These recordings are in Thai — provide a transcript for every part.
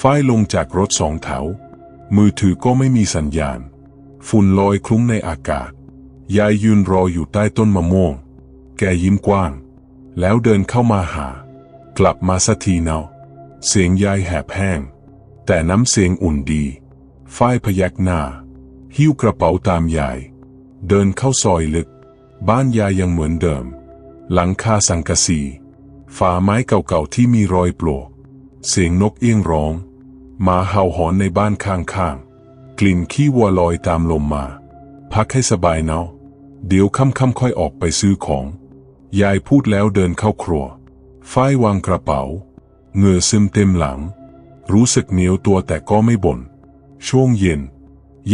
ฝ้ายลงจากรถสองแถว มือถือก็ไม่มีสัญญาณ ฝุ่นลอยคลุ้งในอากาศ ยายยืนรออยู่ใต้ต้นมะม่วง แกยิ้มกว้าง แล้วเดินเข้ามาหา กลับมาสักทีเนาะเสียงยายแหบแห้ง แต่น้ำเสียงอุ่นดีฝ้ายพยักหน้า หิ้วกระเป๋าตามยาย เดินเข้าซอยลึก บ้านยายยังเหมือนเดิม หลังคาสังกะสีฝาไม้เก่าๆที่มีรอยปลวก เสียงนกเอี้ยงร้อง หมาเห่าหอนในบ้านข้างๆ กลิ่นขี้วัวลอยตามลมมา พักให้สบายเนาะเดี๋ยวค่ำๆค่อยออกไปซื้อของ ยายพูดแล้วเดินเข้าครัว ฝ้ายวางกระเป๋า เหงื่อซึมเต็มหลัง รู้สึกเหนียวตัวแต่ก็ไม่บ่น ช่วงเย็น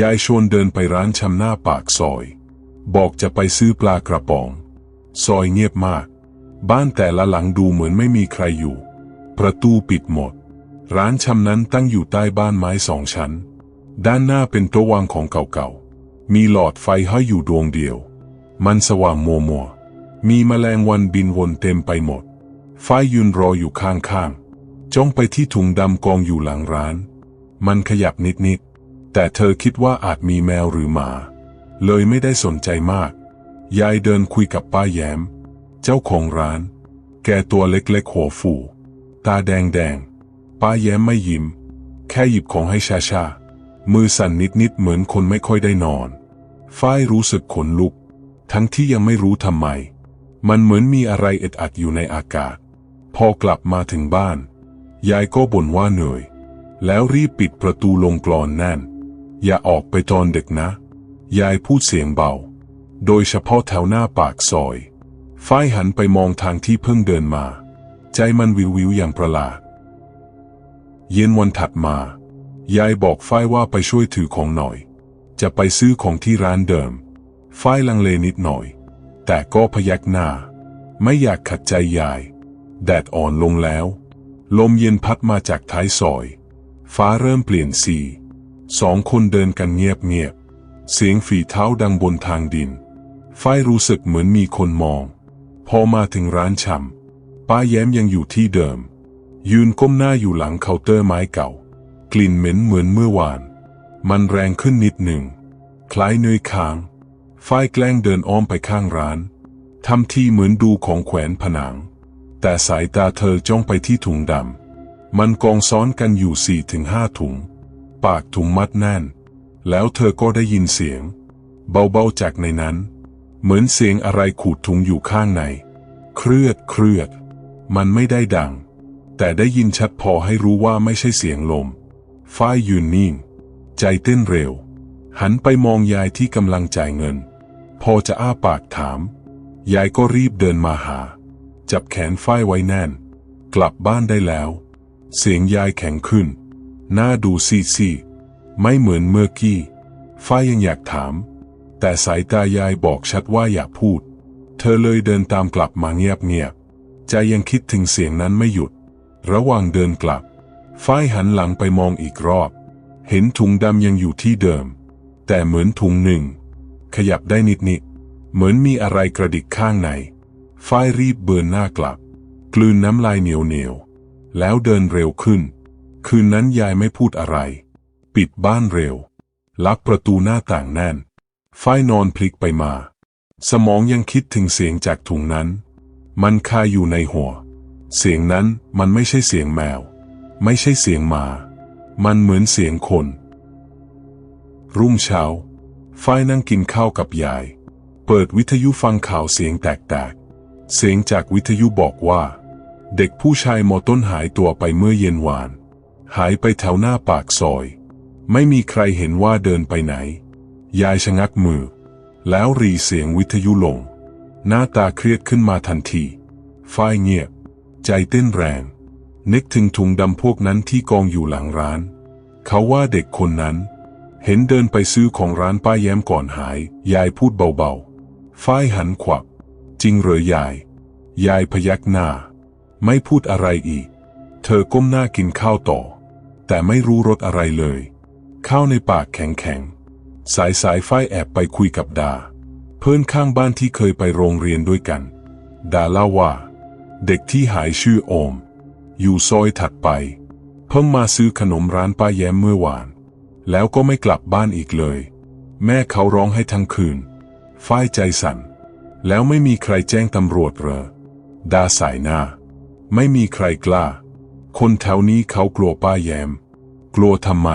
ยายชวนเดินไปร้านชำหน้าปากซอย บอกจะไปซื้อปลากระป๋อง ซอยเงียบมาก บ้านแต่ละหลังดูเหมือนไม่มีใครอยู่ ประตูปิดหมด ร้านชำนั้นตั้งอยู่ใต้บ้านไม้สองชั้น ด้านหน้าเป็นโต๊ะวางของเก่าๆ มีหลอดไฟห้อยอยู่ดวงเดียว มันสว่างมัวมัวๆมีแมลงวันบินวนเต็มไปหมด ฝ้ายยืนรออยู่ข้างๆ จ้องไปที่ถุงดำกองอยู่หลังร้าน มันขยับนิดๆ แต่เธอคิดว่าอาจมีแมวหรือหมา เลยไม่ได้สนใจมาก ยายเดินคุยกับป้าแย้ม เจ้าของร้าน แกตัวเล็กๆหัวฟู ตาแดงๆ ป้าแย้มไม่ยิ้ม แค่หยิบของให้ช้ามือสั่นนิดๆเหมือนคนไม่ค่อยได้นอน ฝ้ายรู้สึกขนลุก ทั้งที่ยังไม่รู้ทำไม มันเหมือนมีอะไรเอ็ดอัดอยู่ในอากาศ พอกลับมาถึงบ้าน ยายก็บ่นว่าเหนื่อย แล้วรีบปิดประตูลงกรอนแน่น อย่าออกไปตอนดึกนะ ยายพูดเสียงเบา โดยเฉพาะแถวหน้าปากซอย ฝ้ายหันไปมองทางที่เพิ่งเดินมา ใจมันวิววิวอย่างประหลาด เย็นวันถัดมา ยายบอกฝ้ายว่าไปช่วยถือของหน่อย จะไปซื้อของที่ร้านเดิม ฝ้ายลังเลนิดหน่อย แต่ก็พยักหน้า ไม่อยากขัดใจยาย แดดอ่อนลงแล้ว ลมเย็นพัดมาจากท้ายซอย ฟ้าเริ่มเปลี่ยนสีสองคนเดินกันเงียบๆเสียงฝีเท้าดังบนทางดิน ฝ้ายรู้สึกเหมือนมีคนมอง พอมาถึงร้านชำป้าแย้มยังอยู่ที่เดิม ยืนก้มหน้าอยู่หลังเคาน์เตอร์ไม้เก่า กลิ่นเหม็นเหมือนเมื่อวาน มันแรงขึ้นนิดหนึ่ง คล้ายเนยค้าง ฝ้ายแกล้งเดินอ้อมไปข้างร้านทำทีเหมือนดูของแขวนผนัง แต่สายตาเธอจ้องไปที่ถุงดำ มันกองซ้อนกันอยู่สี่ถึงห้าถุง ปากถุงมัดแน่น แล้วเธอก็ได้ยินเสียง เบาๆจากในนั้น เหมือนเสียงอะไรขูดถุงอยู่ข้างใน เครือดเครือดมันไม่ได้ดัง แต่ได้ยินชัดพอให้รู้ว่าไม่ใช่เสียงลม ฝ้ายยืนนิ่ง ใจเต้นเร็ว หันไปมองยายที่กำลังจ่ายเงิน พอจะอ้าปากถาม ยายก็รีบเดินมาหา จับแขนฝ้ายไว้แน่น กลับบ้านได้แล้ว เสียงยายแข็งขึ้น หน้าดูซีซีไม่เหมือนเมื่อกี้ ฝ้ายยังอยากถาม แต่สายตายายบอกชัดว่าอย่าพูด เธอเลยเดินตามกลับมาเงียบๆ ใจยังคิดถึงเสียงนั้นไม่หยุด ระหว่างเดินกลับ ฝ้ายหันหลังไปมองอีกรอบ เห็นถุงดำยังอยู่ที่เดิม แต่เหมือนถุงหนึ่ง ขยับได้นิดๆเหมือนมีอะไรกระดิกข้างใน ฝ้ายรีบเบินหน้ากลับ กลืนน้ำลายเหนียวเหนียว แล้วเดินเร็วขึ้น คืนนั้นยายไม่พูดอะไร ปิดบ้านเร็ว ลักประตูหน้าต่างแน่น ฝ้ายนอนพลิกไปมา สมองยังคิดถึงเสียงจากถุงนั้น มันคาอยู่ในหัว เสียงนั้นมันไม่ใช่เสียงแมว ไม่ใช่เสียงหมา มันเหมือนเสียงคน รุ่งเช้า ฝ้ายนั่งกินข้าวกับยาย เปิดวิทยุฟังข่าวเสียงแตกๆ เสียงจากวิทยุบอกว่า เด็กผู้ชายมอต้นหายตัวไปเมื่อเย็นวาน หายไปแถวหน้าปากซอย ไม่มีใครเห็นว่าเดินไปไหน ยายชะงักมือ แล้วรีเสียงวิทยุลง หน้าตาเครียดขึ้นมาทันทีฝ้ายเงียบ ใจเต้นแรง นึกถึงถุงดำพวกนั้นที่กองอยู่หลังร้าน เขาว่าเด็กคนนั้น เห็นเดินไปซื้อของร้านป้าแย้มก่อนหาย ยายพูดเบาๆ ฝ้ายหันขวับ จริงเหรอยาย ยายพยักหน้า ไม่พูดอะไรอีก เธอก้มหน้ากินข้าวต่อ แต่ไม่รู้รสอะไรเลย ข้าวในปากแข็งๆ สายสายฝ้ายแอบไปคุยกับดา เพื่อนข้างบ้านที่เคยไปโรงเรียนด้วยกัน ดาเล่าว่า เด็กที่หายชื่อโอม อยู่ซอยถัดไปพพิ่งมาซื้อขนมร้านป้าแย้มเมื่อวาน แล้วก็ไม่กลับบ้านอีกเลย แม่เขาร้องให้ทั้งคืน ฝ้ายใจสั่น แล้วไม่มีใครแจ้งตำรวจเหรอดาสายหน้า ไม่มีใครกล้า คนแถวนี้เขากลัวป้าแยม กลัวทำไม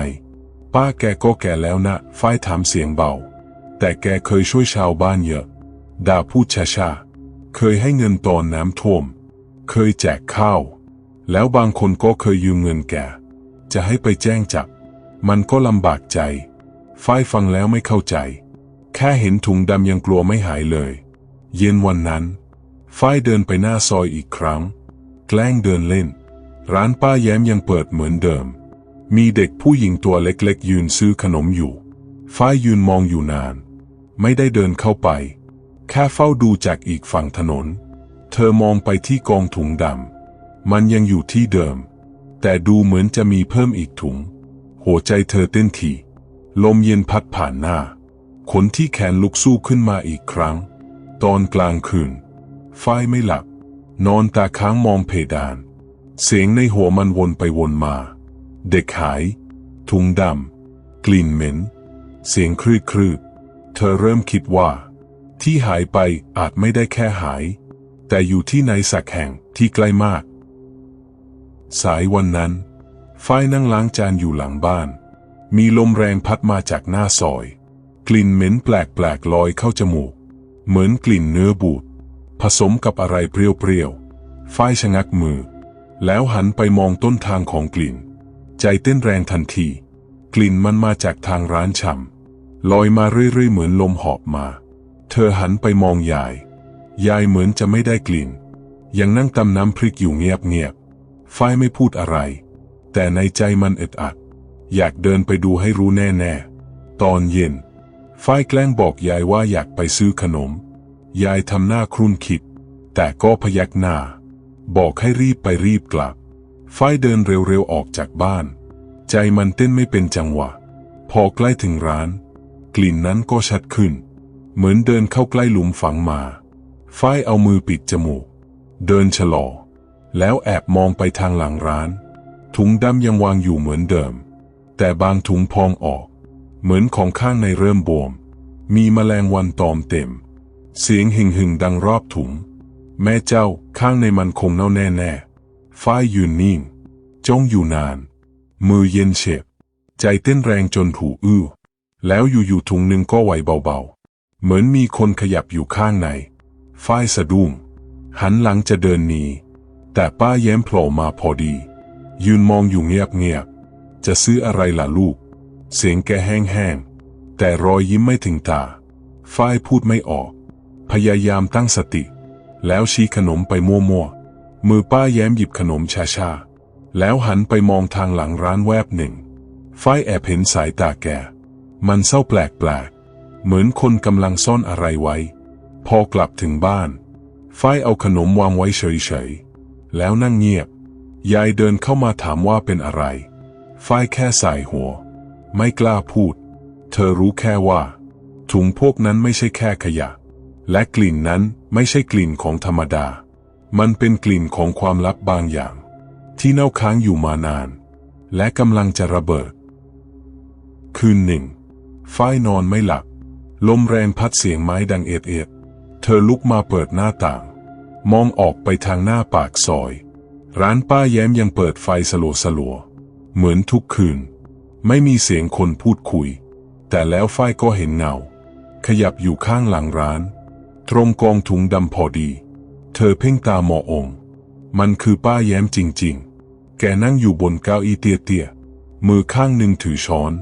ป้าแกก็แก่แล้วนะ ฝ้ายถามเสียงเบา แต่แกเคยช่วยชาวบ้านเยอะ ดาพูดช้าๆ เคยให้เงินตอนน้ำท่วม เคยแจกข้าว แล้วบางคนก็เคยยืมเงินแก จะให้ไปแจ้งจับ มันก็ลำบากใจ ฝ้ายฟังแล้วไม่เข้าใจ แค่เห็นถุงดำยังกลัวไม่หายเลย เย็นวันนั้น ฝ้ายเดินไปหน้าซอยอีกครั้ง แกล้งเดินเล่น ร้านป้าแย้มยังเปิดเหมือนเดิม มีเด็กผู้หญิงตัวเล็กๆ ยืนซื้อขนมอยู่ ฝ้ายยืนมองอยู่นาน ไม่ได้เดินเข้าไป แค่เฝ้าดูจากอีกฝั่งถนน เธอมองไปที่กองถุงดำ มันยังอยู่ที่เดิม แต่ดูเหมือนจะมีเพิ่มอีกถุง หัวใจเธอเต้นถี่ ลมเย็นพัดผ่านหน้า ขนที่แขนลุกสู้ขึ้นมาอีกครั้ง ตอนกลางคืน ฝ้ายไม่หลับ นอนตาค้างมองเพดาน เสียงในหัวมันวนไปวนมา เด็กหาย ถุงดำ กลิ่นเหม็น เสียงครืดครืดเธอเริ่มคิดว่า ที่หายไปอาจไม่ได้แค่หาย แต่อยู่ที่ในสักแห่งที่ใกล้มาก สายวันนั้น ฝ้ายนั่งล้างจานอยู่หลังบ้าน มีลมแรงพัดมาจากหน้าซอย กลิ่นเหม็นแปลกๆลอยเข้าจมูก เหมือนกลิ่นเนื้อบูดผสมกับอะไรเปรี้ยวๆฝ้ายชะงักมือ แล้วหันไปมองต้นทางของกลิ่น ใจเต้นแรงทันที กลิ่นมันมาจากทางร้านชำลอยมาเรื่อยๆเหมือนลมหอบมา เธอหันไปมองยาย ยายเหมือนจะไม่ได้กลิ่น ยังนั่งตำน้ำพริกอยู่เงียบๆฝ้ายไม่พูดอะไร แต่ในใจมันอึดอัด อยากเดินไปดูให้รู้แน่ๆตอนเย็นฝ้ายแกล้งบอกยายว่าอยากไปซื้อขนม ยายทำหน้าครุ่นคิด แต่ก็พยักหน้า บอกให้รีบไปรีบกลับฝ้ายเดินเร็วๆออกจากบ้าน ใจมันเต้นไม่เป็นจังหวะ พอใกล้ถึงร้าน กลิ่นนั้นก็ชัดขึ้น เหมือนเดินเข้าใกล้หลุมฝังมา ฝ้ายเอามือปิดจมูก เดินชะลอ แล้วแอบมองไปทางหลังร้าน ถุงดำยังวางอยู่เหมือนเดิม แต่บางถุงพองออก เหมือนของข้างในเริ่มบวม มีแมลงวันตอมเต็ม เสียงหึ่งหึงดังรอบถุง แม่เจ้าข้างในมันคงเน่าแน่แน่ฝ้ายยืนนิ่ง จ้องอยู่นาน มือเย็นเฉบใจเต้นแรงจนหูอื้อ แล้วอยู่ๆถุงหนึ่งก็ไหวเบาๆ เหมือนมีคนขยับอยู่ข้างใน ฝ้ายสะดุ้งหันหลังจะเดินหนี แต่ป้าแย้มโผล่มาพอดี ยืนมองอยู่เงียบๆ จะซื้ออะไรล่ะลูก เสียงแกแห้งๆ แต่รอยยิ้มไม่ถึงตา ฝ้ายพูดไม่ออก พยายามตั้งสติ แล้วชี้ขนมไปมั่วๆ มือป้าแย้มหยิบขนมช้าๆ แล้วหันไปมองทางหลังร้านแวบหนึ่ง ฝ้ายแอบเห็นสายตาแก มันเศร้าแปลกๆ เหมือนคนกำลังซ่อนอะไรไว้ พอกลับถึงบ้าน ฝ้ายเอาขนมวางไว้เฉยๆ แล้วนั่งเงียบ ยายเดินเข้ามาถามว่าเป็นอะไร ฝ้ายแค่สายหัว ไม่กล้าพูด เธอรู้แค่ว่า ถุงพวกนั้นไม่ใช่แค่ขยะ และกลิ่นนั้นไม่ใช่กลิ่นของธรรมดา มันเป็นกลิ่นของความลับบางอย่าง ที่เน่าค้างอยู่มานาน และกำลังจะระเบิด คืนหนึ่งฝ้ายนอนไม่หลับ ลมแรงพัดเสียงไม้ดังเอ็ดเอ็ด เธอลุกมาเปิดหน้าต่าง มองออกไปทางหน้าปากซอย ร้านป้าแย้มยังเปิดไฟสลัวสลัวๆเหมือนทุกคืน ไม่มีเสียงคนพูดคุย แต่แล้วฝ้ายก็เห็นเงา ขยับอยู่ข้างหลังร้าน ตรงกองถุงดำพอดี เธอเพ่งตามององมันคือป้าแย้มจริงๆ แกนั่งอยู่บนเก้าอี้เตี้ยๆ มือข้างหนึ่งถือช้อน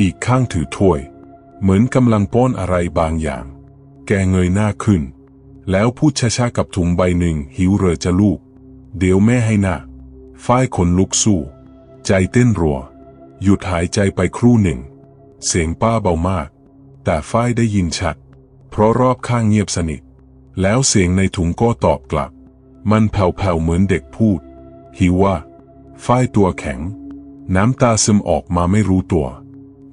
อีกข้างถือถ้วย เหมือนกำลังป้อนอะไรบางอย่าง แกเงยหน้าขึ้น แล้วพูดช้าๆกับถุงใบหนึ่งหิวเรอจะลูก เดี๋ยวแม่ให้นะฝ้ายขนลุกสู้ ใจเต้นรัว หยุดหายใจไปครู่หนึ่ง เสียงป้าเบามาก แต่ฝ้ายได้ยินชัด เพราะรอบข้างเงียบสนิท แล้วเสียงในถุงก็ตอบกลับ มันแผ่วๆเหมือนเด็กพูด หิวว่าฝ้ายตัวแข็ง น้ำตาซึมออกมาไม่รู้ตัว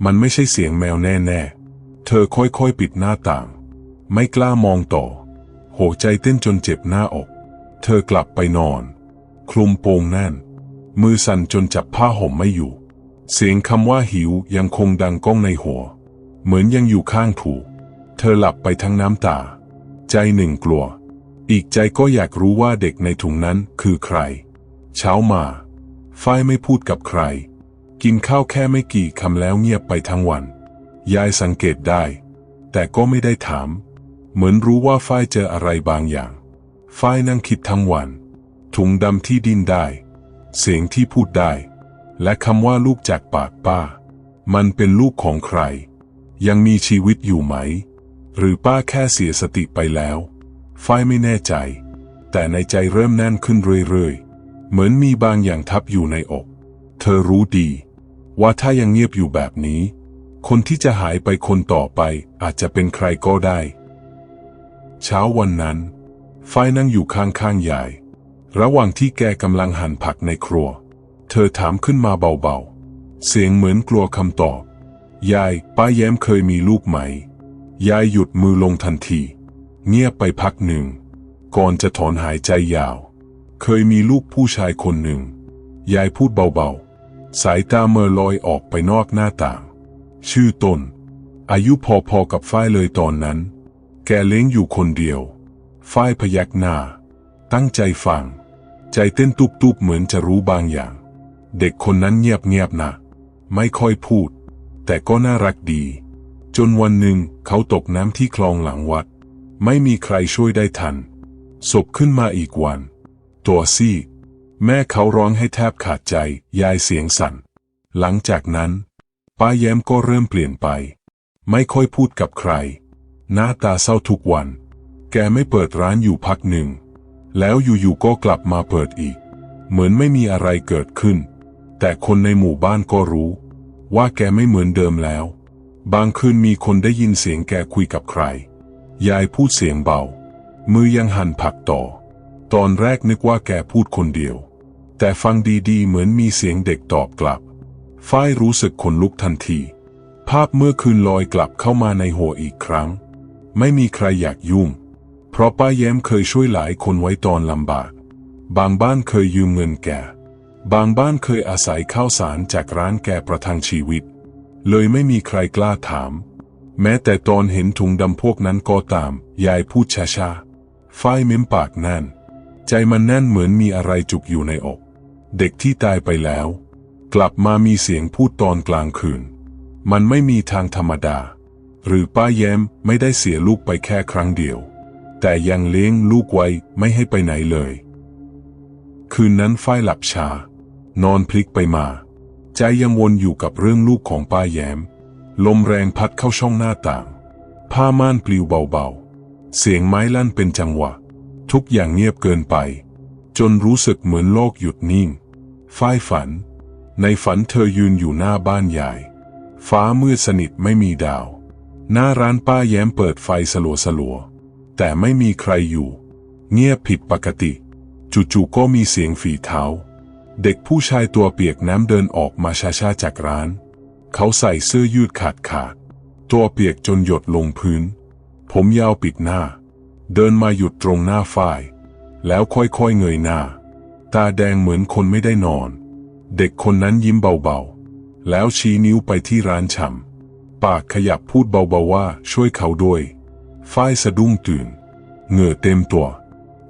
มันไม่ใช่เสียงแมวแน่ ๆ เธอค่อยๆปิดหน้าต่าง ไม่กล้ามองต่อ โหใจเต้นจนเจ็บหน้าอก เธอกลับไปนอน คลุมโปงแน่น มือสั่นจนจับผ้าห่มไม่อยู่ เสียงคำว่าหิวยังคงดังก้องในหัว เหมือนยังอยู่ข้างถูก เธอหลับไปทั้งน้ำตา ใจหนึ่งกลัว อีกใจก็อยากรู้ว่าเด็กในถุงนั้นคือใคร เช้ามา ฝ้ายไม่พูดกับใคร กินข้าวแค่ไม่กี่คำแล้วเงียบไปทั้งวัน ยายสังเกตได้ แต่ก็ไม่ได้ถาม เหมือนรู้ว่าฝ้ายเจออะไรบางอย่าง ฝ้ายนั่งคิดทั้งวัน ถุงดำที่ดิ้นได้ เสียงที่พูดได้ และคำว่าลูกจากปากป้า มันเป็นลูกของใคร ยังมีชีวิตอยู่ไหม หรือป้าแค่เสียสติไปแล้ว ฝ้ายไม่แน่ใจ แต่ในใจเริ่มแน่นขึ้นเรื่อยๆ เหมือนมีบางอย่างทับอยู่ในอก เธอรู้ดี ว่าถ้ายังเงียบอยู่แบบนี้ คนที่จะหายไปคนต่อไปอาจจะเป็นใครก็ได้ เช้าวันนั้น ฝ้ายนั่งอยู่ข้างๆยาย ระหว่างที่แกกำลังหั่นผักในครัว เธอถามขึ้นมาเบาๆ เสียงเหมือนกลัวคำตอบ ยาย ป้าแย้มเคยมีลูกไหม ยายหยุดมือลงทันที เงียบไปพักหนึ่ง ก่อนจะถอนหายใจยาว เคยมีลูกผู้ชายคนหนึ่ง ยายพูดเบาๆ สายตาเมอลอยออกไปนอกหน้าต่าง ชื่อตนอายุพอๆกับฝ้ายเลยตอนนั้น แกเลี้ยงอยู่คนเดียว ฝ้ายพยักหน้า ตั้งใจฟัง ใจเต้นตุบๆเหมือนจะรู้บางอย่าง เด็กคนนั้นเงียบๆนะ ไม่ค่อยพูด แต่ก็น่ารักดี จนวันหนึ่งเขาตกน้ำที่คลองหลังวัด ไม่มีใครช่วยได้ทัน ศพขึ้นมาอีกวัน ตัวซีดแม่เขาร้องให้แทบขาดใจ ยายเสียงสั่น หลังจากนั้น ป้าแย้มก็เริ่มเปลี่ยนไป ไม่ค่อยพูดกับใคร หน้าตาเศร้าทุกวัน แกไม่เปิดร้านอยู่พักหนึ่ง แล้วอยู่ๆก็กลับมาเปิดอีก เหมือนไม่มีอะไรเกิดขึ้น แต่คนในหมู่บ้านก็รู้ ว่าแกไม่เหมือนเดิมแล้ว บางคืนมีคนได้ยินเสียงแกคุยกับใคร ยายพูดเสียงเบา มือยังหั่นผักต่อ ตอนแรกนึกว่าแกพูดคนเดียว แต่ฟังดีๆ เหมือนมีเสียงเด็กตอบกลับ ฝ้ายรู้สึกขนลุกทันที ภาพเมื่อคืนลอยกลับเข้ามาในหัวอีกครั้ง ไม่มีใครอยากยุ่ง เพราะป้าแย้มเคยช่วยหลายคนไว้ตอนลำบาก บางบ้านเคยยืมเงินแก บางบ้านเคยอาศัยข้าวสารจากร้านแกประทังชีวิต เลยไม่มีใครกล้าถาม แม้แต่ตอนเห็นถุงดำพวกนั้นก็ตาม ยายพูดช้าๆฝ้ายเม้มปากแน่น ใจมันแน่นเหมือนมีอะไรจุกอยู่ในอก เด็กที่ตายไปแล้ว กลับมามีเสียงพูดตอนกลางคืน มันไม่มีทางธรรมดา หรือป้าแย้มไม่ได้เสียลูกไปแค่ครั้งเดียว แต่ยังเลี้ยงลูกไว้ไม่ให้ไปไหนเลย คืนนั้นฝ้ายหลับชา นอนพลิกไปมา ใจยังวนอยู่กับเรื่องลูกของป้าแย้ม ลมแรงพัดเข้าช่องหน้าต่าง ผ้าม่านปลิวเบาๆ เสียงไม้ลั่นเป็นจังหวะ ทุกอย่างเงียบเกินไป จนรู้สึกเหมือนโลกหยุดนิ่งฝ้ายฝัน ในฝันเธอยืนอยู่หน้าบ้านใหญ่ฟ้ามืดสนิทไม่มีดาว หน้าร้านป้าแย้มเปิดไฟสลัวสลัวๆแต่ไม่มีใครอยู่ เงียบผิดปกติ จู่ๆก็มีเสียงฝีเท้า เด็กผู้ชายตัวเปียกน้ำเดินออกมาช้าๆจากร้าน เขาใส่เสื้อยืดขาดขาดๆตัวเปียกจนหยดลงพื้น ผมยาวปิดหน้า เดินมาหยุดตรงหน้าฝ้าย แล้วค่อยๆเงยหน้า ตาแดงเหมือนคนไม่ได้นอน เด็กคนนั้นยิ้มเบาๆ แล้วชี้นิ้วไปที่ร้านชำ ปากขยับพูดเบาๆว่าช่วยเขาด้วย ฝ้ายสะดุ้งตื่น เหงื่อเต็มตัว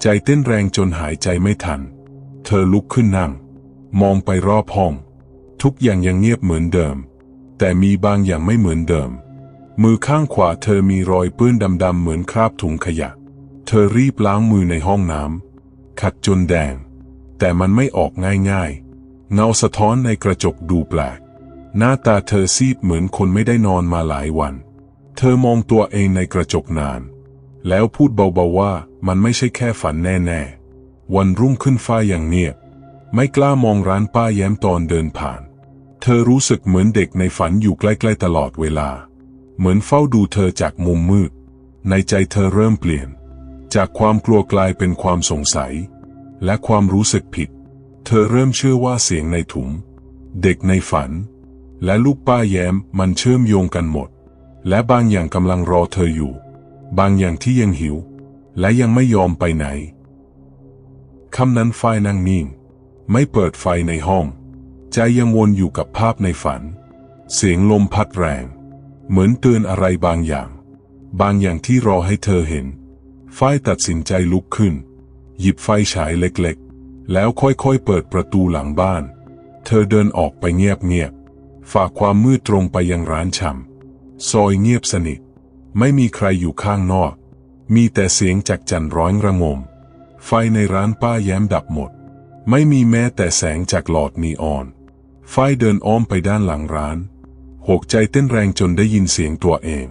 ใจเต้นแรงจนหายใจไม่ทัน เธอลุกขึ้นนั่ง มองไปรอบห้อง ทุกอย่างยังเงียบเหมือนเดิม แต่มีบางอย่างไม่เหมือนเดิม มือข้างขวาเธอมีรอยเปื้อนดำๆเหมือนคราบถุงขยะ เธอรีบล้างมือในห้องน้ำขัดจนแดง แต่มันไม่ออกง่ายๆ เงาสะท้อนในกระจกดูแปลก หน้าตาเธอซีดเหมือนคนไม่ได้นอนมาหลายวัน เธอมองตัวเองในกระจกนาน แล้วพูดเบาๆว่ามันไม่ใช่แค่ฝันแน่ๆ วันรุ่งขึ้นฟ้าอย่างเงียบ ไม่กล้ามองร้านป้าแย้มตอนเดินผ่าน เธอรู้สึกเหมือนเด็กในฝันอยู่ใกล้ๆตลอดเวลา เหมือนเฝ้าดูเธอจากมุมมืด ในใจเธอเริ่มเปลี่ยน จากความกลัวกลายเป็นความสงสัย และความรู้สึกผิด เธอเริ่มเชื่อว่าเสียงในถุง เด็กในฝัน และลูกป้าแย้มมันเชื่อมโยงกันหมด และบางอย่างกำลังรอเธออยู่ บางอย่างที่ยังหิว และยังไม่ยอมไปไหนคำนั้นฝ้ายนั่งนิ่ง ไม่เปิดไฟในห้อง ใจยังวนอยู่กับภาพในฝัน เสียงลมพัดแรง เหมือนเตือนอะไรบางอย่าง บางอย่างที่รอให้เธอเห็น ฝ้ายตัดสินใจลุกขึ้น หยิบไฟฉายเล็กๆ แล้วค่อยๆเปิดประตูหลังบ้าน เธอเดินออกไปเงียบๆ ฝากความมืดตรงไปยังร้านชำซอยเงียบสนิท ไม่มีใครอยู่ข้างนอก มีแต่เสียงจากจันร้อยระงม ไฟในร้านป้าแย้มดับหมด ไม่มีแม้แต่แสงจากหลอดนีออน ไฟเดินอ้อมไปด้านหลังร้านหกใจเต้นแรงจนได้ยินเสียงตัวเอง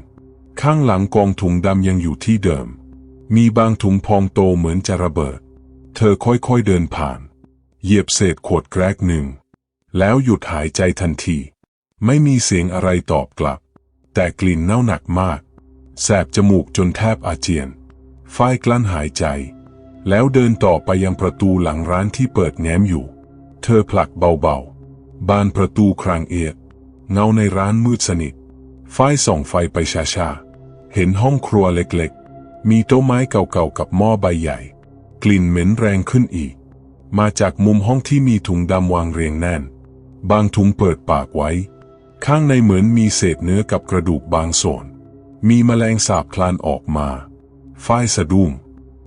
ข้างหลังกองถุงดำยังอยู่ที่เดิม มีบางถุงพองโตเหมือนจะระเบิด เธอค่อยๆเดินผ่าน เหยียบเศษขวดแกรกหนึ่ง แล้วหยุดหายใจทันที ไม่มีเสียงอะไรตอบกลับ แต่กลิ่นเน่าหนักมาก แสบจมูกจนแทบอาเจียน ฝ้ายกลั้นหายใจ แล้วเดินต่อไปยังประตูหลังร้านที่เปิดแง้มอยู่ เธอผลักเบาๆ บานประตูครางเอียด เงาในร้านมืดสนิท ฝ้ายส่องไฟไปช้าๆ เห็นห้องครัวเล็กๆ มีโต๊ะไม้เก่าๆกับหม้อใบใหญ่ กลิ่นเหม็นแรงขึ้นอีก มาจากมุมห้องที่มีถุงดำวางเรียงแน่น บางถุงเปิดปากไว้ ข้างในเหมือนมีเศษเนื้อกับกระดูกบางส่วน มีแมลงสาบคลานออกมาฝ้ายสะดุ้ง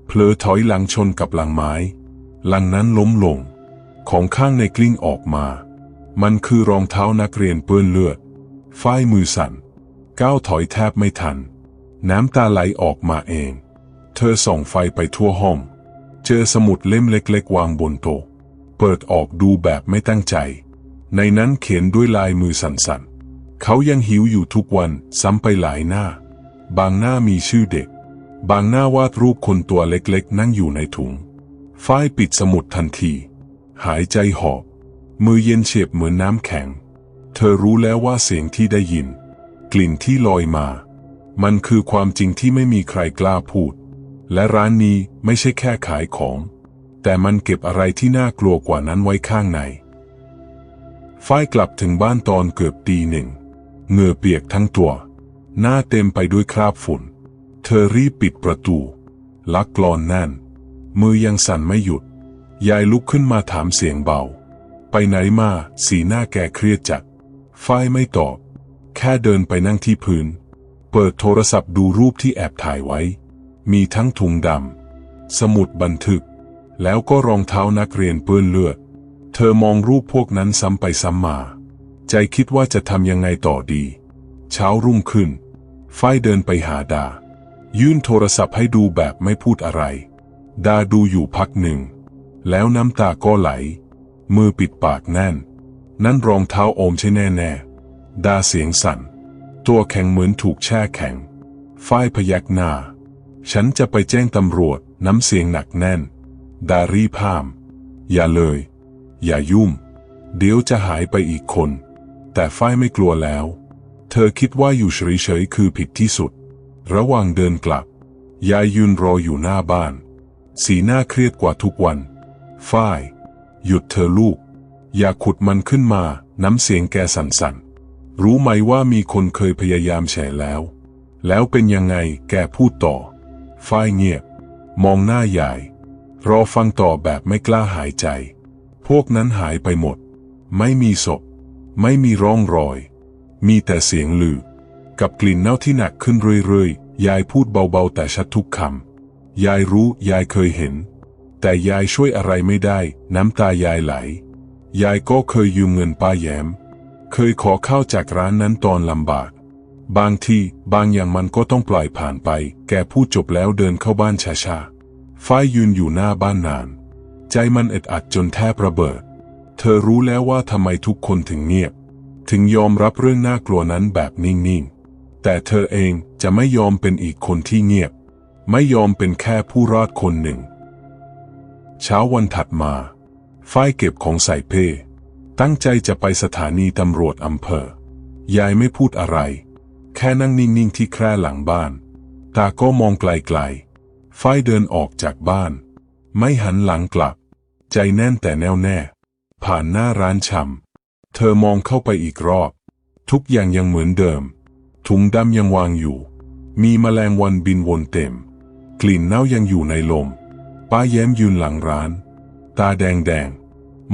เผลอถอยหลังชนกับหลังไม้ หลังนั้นล้มลง ของข้างในกลิ้งออกมา มันคือรองเท้านักเรียนเปื้อนเลือดฝ้ายมือสั่น ก้าวถอยแทบไม่ทัน น้ำตาไหลออกมาเอง เธอส่องไฟไปทั่วห้อง เจอสมุดเล่มเล็กๆ วางบนโต๊ะ เปิดออกดูแบบไม่ตั้งใจ ในนั้นเขียนด้วยลายมือสั่นๆ เขายังหิวอยู่ทุกวันซ้ำไปหลายหน้า บางหน้ามีชื่อเด็ก บางหน้าวาดรูปคนตัวเล็กๆ นั่งอยู่ในถุง ฝ้ายปิดสมุดทันที หายใจหอบ มือเย็นเฉียบเหมือนน้ำแข็ง เธอรู้แล้วว่าเสียงที่ได้ยิน กลิ่นที่ลอยมา มันคือความจริงที่ไม่มีใครกล้าพูด และร้านนี้ไม่ใช่แค่ขายของ แต่มันเก็บอะไรที่น่ากลัวกว่านั้นไว้ข้างใน ฝ้ายกลับถึงบ้านตอนเกือบตีหนึ่งเหงื่อเปียกทั้งตัว หน้าเต็มไปด้วยคราบฝุ่น เธอรีบปิดประตู ลักกลอนแน่น มือยังสั่นไม่หยุด ยายลุกขึ้นมาถามเสียงเบา ไปไหนมา สีหน้าแกเครียดจัด ฝ้ายไม่ตอบ แค่เดินไปนั่งที่พื้น เปิดโทรศัพท์ดูรูปที่แอบถ่ายไว้ มีทั้งถุงดำ สมุดบันทึก แล้วก็รองเท้านักเรียนเปื้อนเลือด เธอมองรูปพวกนั้นซ้ำไปซ้ำมา ใจคิดว่าจะทำยังไงต่อดี เช้ารุ่งขึ้น ฝ้ายเดินไปหาดา ยื่นโทรศัพท์ให้ดูแบบไม่พูดอะไร ดาดูอยู่พักหนึ่ง แล้วน้ำตาก็ไหล มือปิดปากแน่น นั่นรองเท้าโอมใช่แน่แน่ดาเสียงสั่น ตัวแข็งเหมือนถูกแช่แข็ง ฝ้ายพยักหน้า ฉันจะไปแจ้งตำรวจน้ำเสียงหนักแน่น ดารีพาม อย่าเลย อย่ายุ่งเดี๋ยวจะหายไปอีกคน แต่ฝ้ายไม่กลัวแล้ว เธอคิดว่าอยู่เฉยๆคือผิดที่สุด ระหว่างเดินกลับ ยายยืนรออยู่หน้าบ้าน สีหน้าเครียดกว่าทุกวันฝ้าย หยุดเธอลูก อย่าขุดมันขึ้นมา น้ำเสียงแกสั่นๆ รู้ไหมว่ามีคนเคยพยายามแฉแล้ว แล้วเป็นยังไงแกพูดต่อ ฝ้ายเงียบ มองหน้ายาย รอฟังต่อแบบไม่กล้าหายใจ พวกนั้นหายไปหมด ไม่มีศพ ไม่มีร่องรอย มีแต่เสียงลือ กับกลิ่นเน่าที่หนักขึ้นเรื่อยๆ ยายพูดเบาๆ แต่ชัดทุกคำ ยายรู้ยายเคยเห็น แต่ยายช่วยอะไรไม่ได้ น้ำตายายไหล ยายก็เคยยืมเงินป้าแย้ม เคยขอข้าวจากร้านนั้นตอนลำบาก บางทีบางอย่างมันก็ต้องปล่อยผ่านไป แกพูดจบแล้วเดินเข้าบ้านช้าๆ ฝ้ายยืนอยู่หน้าบ้านนาน ใจมันอึดอัดจนแทบระเบิด เธอรู้แล้วว่าทำไมทุกคนถึงเงียบ ถึงยอมรับเรื่องน่ากลัวนั้นแบบนิ่งๆ แต่เธอเองจะไม่ยอมเป็นอีกคนที่เงียบ ไม่ยอมเป็นแค่ผู้รอดคนหนึ่ง เช้าวันถัดมาฝ้ายเก็บของใส่เป้ตั้งใจจะไปสถานีตำรวจอำเภอ ยายไม่พูดอะไร แค่นั่งนิ่งๆที่แคร่หลังบ้าน ตาก็มองไกลๆฝ้ายเดินออกจากบ้าน ไม่หันหลังกลับ ใจแน่นแต่แน่วแน่ ผ่านหน้าร้านชำเธอมองเข้าไปอีกรอบ ทุกอย่างยังเหมือนเดิม ถุงดำยังวางอยู่ มีแมลงวันบินวนเต็ม กลิ่นเน่ายังอยู่ในลม ป้าแย้มยืนหลังร้าน ตาแดงแดง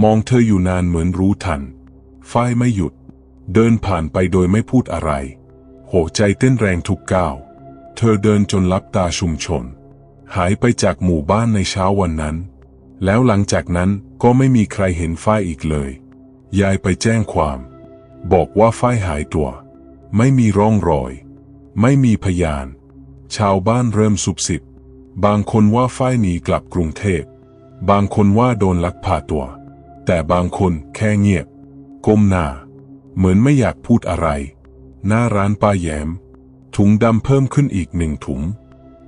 มองเธออยู่นานเหมือนรู้ทัน ฝ้ายไม่หยุด เดินผ่านไปโดยไม่พูดอะไร หัวใจเต้นแรงทุกก้าว เธอเดินจนลับตาชุมชน หายไปจากหมู่บ้านในเช้าวันนั้น แล้วหลังจากนั้นก็ไม่มีใครเห็นฝ้ายอีกเลย ยายไปแจ้งความ บอกว่าฝ้ายหายตัว ไม่มีร่องรอย ไม่มีพยาน ชาวบ้านเริ่มสุบสิบบางคนว่าฝ้ายหนีกลับกรุงเทพ บางคนว่าโดนลักพาตัว แต่บางคนแค่เงียบ ก้มหน้า เหมือนไม่อยากพูดอะไร หน้าร้านป้าแยม ถุงดำเพิ่มขึ้นอีกหนึ่งถุง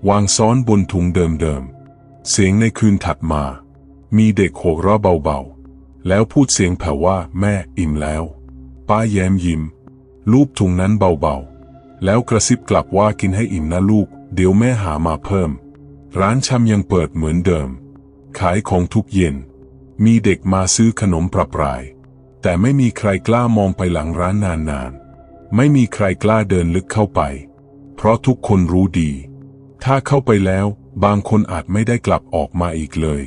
วางซ้อนบนถุงเดิมๆ เสียงในคืนถัดมา มีเด็กโหกเราะเบาๆ แล้วพูดเสียงแผ่วว่าแม่อิ่มแล้ว ป้าแย้มยิ้ม ลูบถุงนั้นเบาๆ แล้วกระซิบกลับว่ากินให้อิ่มนะลูก เดี๋ยวแม่หามาเพิ่ม ร้านชำยังเปิดเหมือนเดิม ขายของทุกเย็น มีเด็กมาซื้อขนมประปราย แต่ไม่มีใครกล้ามองไปหลังร้านนานๆ ไม่มีใครกล้าเดินลึกเข้าไป เพราะทุกคนรู้ดี ถ้าเข้าไปแล้วบางคนอาจไม่ได้กลับออกมาอีกเลย